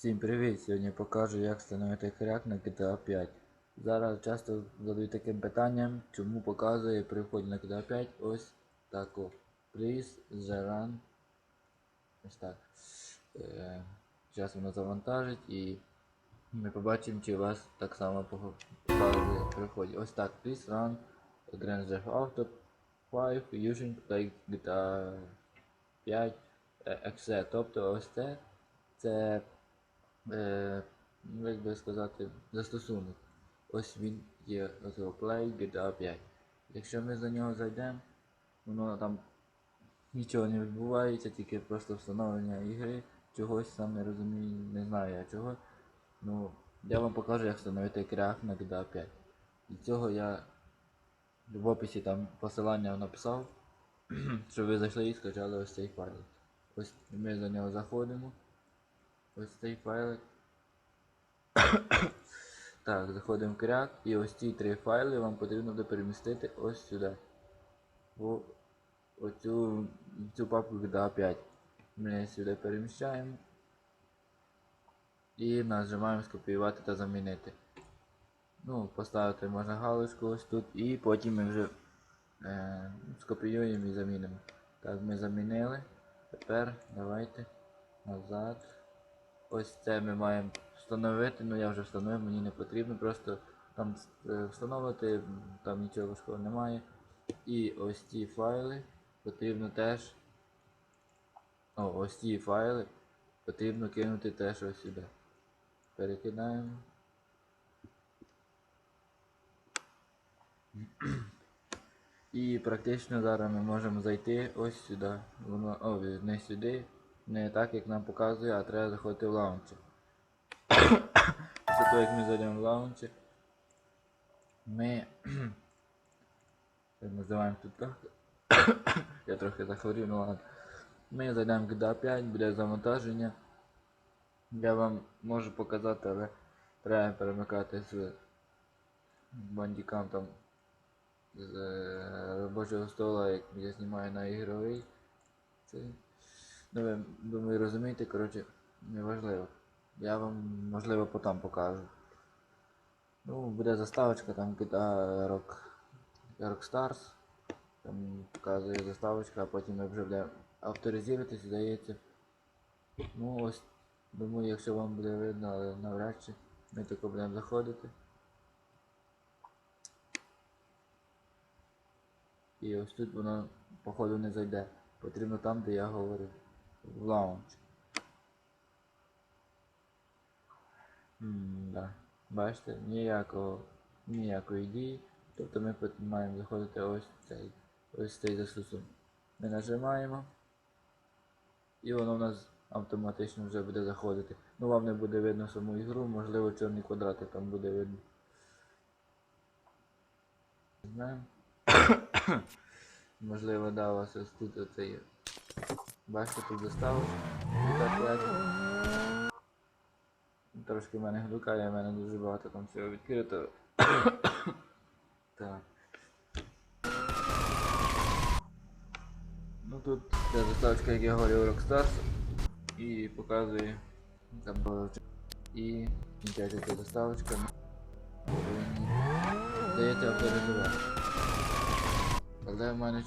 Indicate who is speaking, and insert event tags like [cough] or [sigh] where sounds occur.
Speaker 1: Всім привіт! Сьогодні покажу, як встановити хряк на GTA 5. Зараз часто задають таким питанням, чому показує при вході на GTA 5 ось тако. Please the run. Ось так. Е, зараз воно завантажить і ми побачимо, чи у вас так само показує при вході. Ось так. Please run Grand Theft Auto 5 using like GTA 5 е, exe. Тобто ось це це, е, ну, як би сказати, застосунок. Ось він є Play GTA 5. Якщо ми за нього зайдемо, воно там нічого не відбувається, тільки просто встановлення ігри. Чогось сам не розумію, не знаю я чого. Ну, я вам покажу, як встановити крях на GTA 5. І цього я в описі там посилання написав, [clears throat] щоб ви зайшли і скачали ось цей файл. Ось ми за нього заходимо. Ось цей файлик. так, заходимо в кряк і ось ці три файли вам потрібно буде перемістити ось сюди. В оцю цю папку GTA 5. Ми сюди переміщаємо. І нажимаємо скопіювати та замінити. Ну, поставити можна галочку ось тут і потім ми вже е, скопіюємо і замінимо. Так, ми замінили. Тепер давайте назад. Ось це ми маємо встановити, ну я вже встановив, мені не потрібно, просто там е, встановити, там нічого важкого немає. І ось ці файли потрібно теж. О, ось ці файли потрібно кинути теж ось сюди. Перекидаємо. І практично зараз ми можемо зайти ось сюди. Воно, о, не сюди, не так як нам показує, а треба заходити в лаунчер. Після того як ми зайдемо в лаунчер, ми [clears throat] називаємо тут так. [coughs] Я трохи захворів, ну ладно. Ми зайдемо GTA 5, буде завантаження. Я вам можу показати, але треба перемикати з бандікам з е, робочого стола, як я знімаю на ігровий. Це, ну, ви, думаю, розумієте, коротше, неважливо. Я вам, можливо, потім покажу. Ну, буде заставочка, там GTA Rock, Rockstars. Там показує заставочка, а потім ми вже буде авторизуватись, здається. Ну ось, думаю, якщо вам буде видно, але навряд чи ми тако будемо заходити. І ось тут воно, походу, не зайде. Потрібно там, де я говорив. В лаунж. Да. Бачите, ніякого, ніякої дії. Тобто ми маємо заходити ось цей, ось цей застосунок. Ми нажимаємо. І воно в нас автоматично вже буде заходити. Ну вам не буде видно саму ігру, можливо чорні квадрати там буде видно. Знаю. [coughs] Можливо, да, у вас ось тут оце є. Бачите, тут так. Трошки в мене глюкає, в мене дуже багато там всього відкрито. так. Ну тут ця заставочка, як я говорив, Rockstars. І показує там І кінчається ця заставочка. Даєте авторизувати. Але в мене